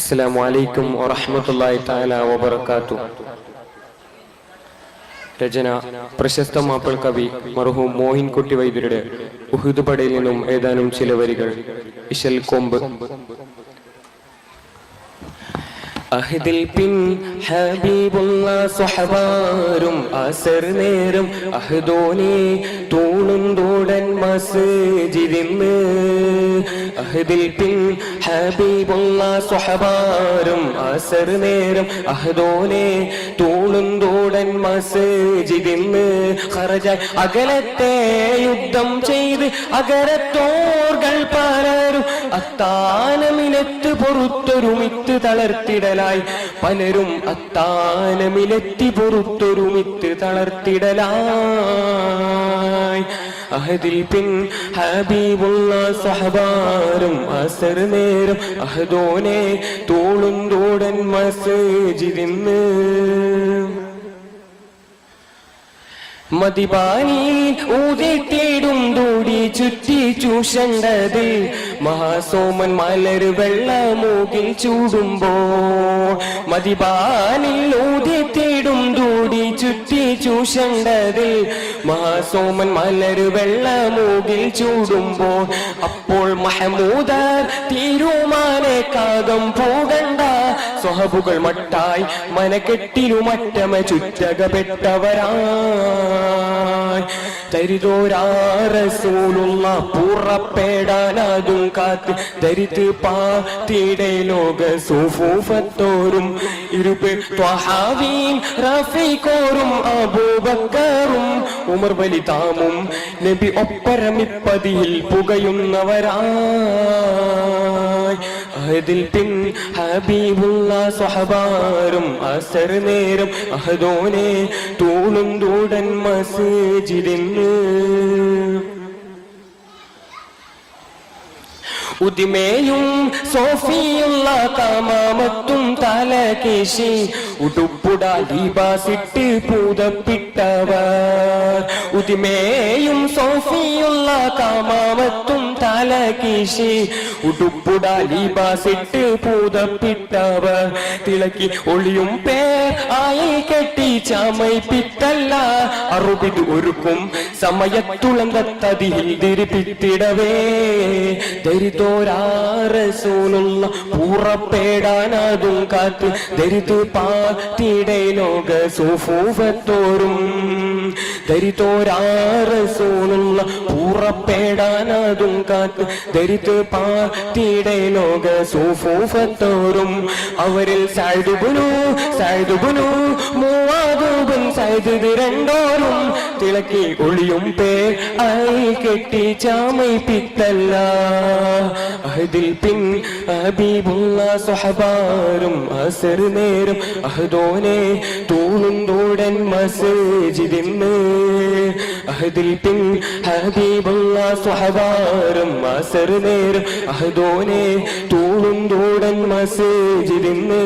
അസ്സലാമു അലൈക്കും വറഹ്മത്തുള്ളാഹി തആല وبركاته രചന പ്രശസ്ത മാപ്പിൾ കവി മർഹൂം മോഹിൻകുട്ടി വൈദ്യരുടെ ഉഹുദുപടയിൽ നിന്നും ഏതാനും ചില വരികൾ. ഇശൽ കൊമ്പ്. അഹ്ദിൽ പിൻ ഹബീബുള്ള സ്വഹബാരും അസർ നേരം അഹദോനെ തൂടൻ മസ്ജിദിന്ന് അഹദിൽ പിൻ ഹബീബുള്ള സ്വഹബാരും അസർ നേരം അഹദോനെ തൂണുന്തോടൻ മസ്ജിദിന്ന് ഖറജായി അകലത്തെ യുദ്ധം ചെയ്ത് അകരത്തോർകൾ പലരും അത്താനമിലെത്ത് പൊറുത്തൊരുമിത്ത് തളർത്തിടലായി. പലരും അത്താനമിലെത്തി പൊറുത്തൊരുമിത്ത് തളർത്തിടലായി. അഹദിൽ പിൻ ഹബീബുള്ള സഹബാരും അസർ നേരം അഹദോനെ തോളുന്തോടൻ മസ്ജിദിന്ന്. മതിപാനി ഊതിട്ടേടും തൂടി ചുറ്റി ചൂഷണ്ടത് മഹാസോമൻ മലർ വെള്ളമൂകിൽ ചൂടുമ്പോ മതിപാനിൽ ഊതിത്തിടും തൂടി ചുറ്റി ചൂഷണ്ടത് മഹാസോമൻ മലർ വെള്ളമൂകിൽ ചൂടുമ്പോ അപ്പോൾ മഹമൂദർ തീരുമാനെ കാകം പോകണ്ട. സ്വഹബുകൾ മട്ടായി മനക്കെട്ടിലുമറ്റമ ചുറ്റകപ്പെട്ടവരായി തരിതോരാറസൂലുള്ള പുറപ്പെടാനതും കാത്ത് ദരിത് പാത്തിയുടെ ലോക സുഫൂഫത്തോരും ഇരുപ് ത്വഹാവീൻ റഫീഖോരും അബൂബക്കറും ഉമർ വലിതാമും നബി ഒപ്പരമിപ്പതിയിൽ പുകയുന്നവരായി. അഹദിൽ പിൻ ഹബീബുള്ള സ്വഹബാരും അസർ നേരം അഹദോനെ തൂളും തൂടൻ മസ്ജിദിന്ന് ഉദിമേയും സോഫിയുള്ള കാമാമത്തും തലകേശി. ഉടുപ്പുട ലിബാസിട്ട് പൂതപ്പിട്ടവർ. ഉദിമേയും സോഫിയുള്ള കാമാമത്തും തലകേശി ഉടുപ്പുട ലിബാസിട്ട് പൂതപ്പിട്ടവർ. തിളക്കി ഒളിയും പേർ ആയി കെട്ടി ചമയിപ്പിത്തല്ല അറുപിത് ഒരുക്കും സമയത്തുളങ്കത്തതിൽ തിരിപ്പിത്തിടവേ ദരിതോരാറസൂലുള്ള പൂറപ്പേടാനതും കാത്ത് ദരിത് പാത്തിടെ ലോക സുഫൂഫത്തോറും. ദരിതോരാറസൂലുള്ള പൂറപ്പേടാനതും കാത്ത് ധരിത്ത് പാർട്ടിയുടെ ലോക സൂഫൂഫത്തോറും അവരിൽ സഴുതുബുനു സഴുതുബുനു മൂവാതുബുൻ സൈത് രണ്ടോരും തിളക്കി ഒളിയും പേ ഐ കെട്ടി ചാമൈ പിത്തല്ല. അഹദിൽ പിൻ ഹബീബുള്ള സ്വഹബാരും അസർ നേരം അഹദോനെ തൂണുന്തോടൻ മസ്ജിദിന്ന് അഹദിൽ പിൻ ഹബീബുള്ള സ്വഹബാരും അസർ നേരം അഹദോനെ തൂണുന്തോടൻ മസ്ജിദിന്ന്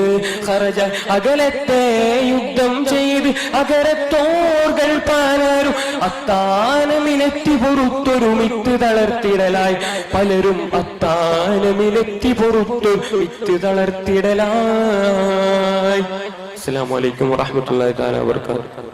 ഖറജ അകലത്തെ യുദ്ധം ചെയ്ത് അകരത്തോർകൾ പാലാരും അത്താനമിനെത്തി പൊറുത്തൊരു മിത്ത് തളർത്തിടലായി. പലരും അത്താനമിനെത്തി പൊറുത്തു മിത്ത് തളർത്തിടലായി. അസ്സലാമു അലൈക്കും വറഹ്മത്തുള്ളാഹി തആല വബറകാതുഹു.